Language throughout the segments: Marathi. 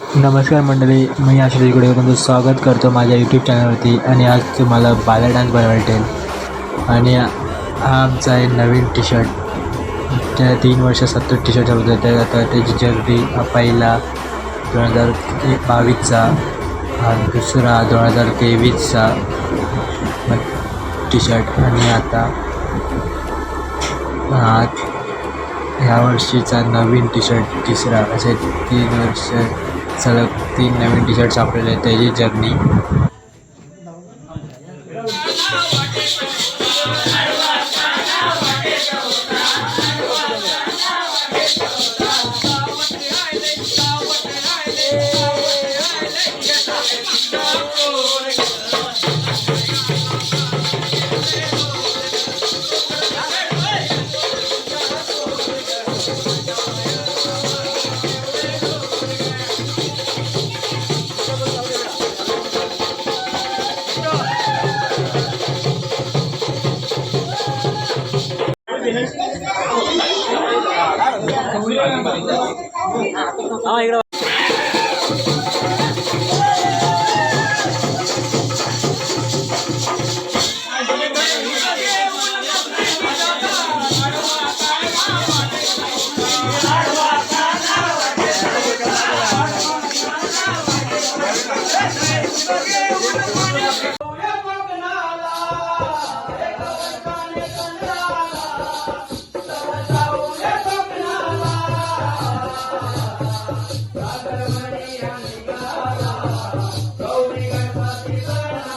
नमस्कार मंडळी मी आशिष इकडे तुमचं स्वागत करतो माझ्या यूट्यूब चॅनलवरती आणि आज तुम्हाला बाला डान्स बनवायला भेटेल. आणि हा आमचा आहे नवीन टी शर्ट त्या तीन वर्ष सत्तर टी शर्ट होतं त्या आता त्याची जर्नी हा पहिला दोन हजार एक बावीसचा हा दुसरा दोन हजार तेवीसचा टी शर्ट आणि आता हा ह्या वर्षीचा नवीन टी शर्ट तिसरा. असे तीन वर्ष सलग तीन नवीन टी शर्ट सापडले आहेत. त्याची जर्नी. Ay,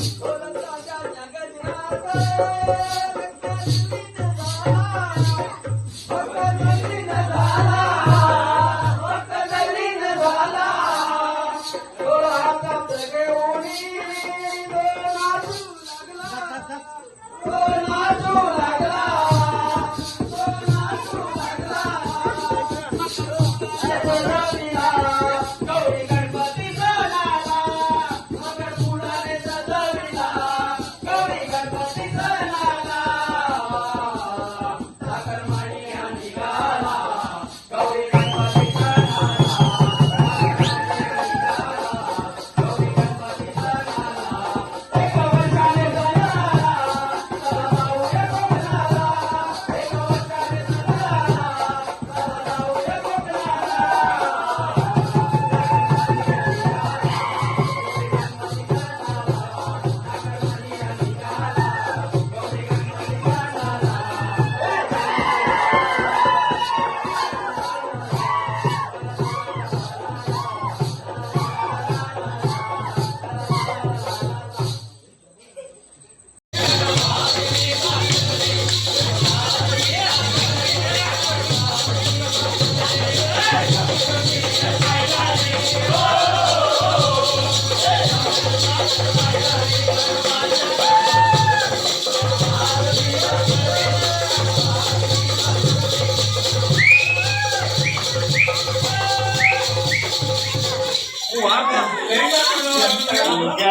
बोलता Yeah.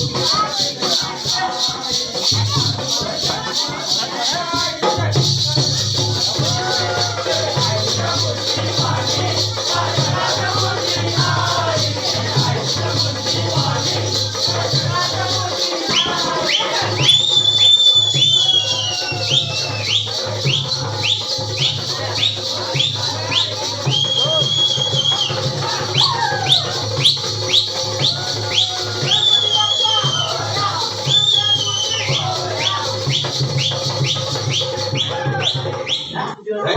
Đấy.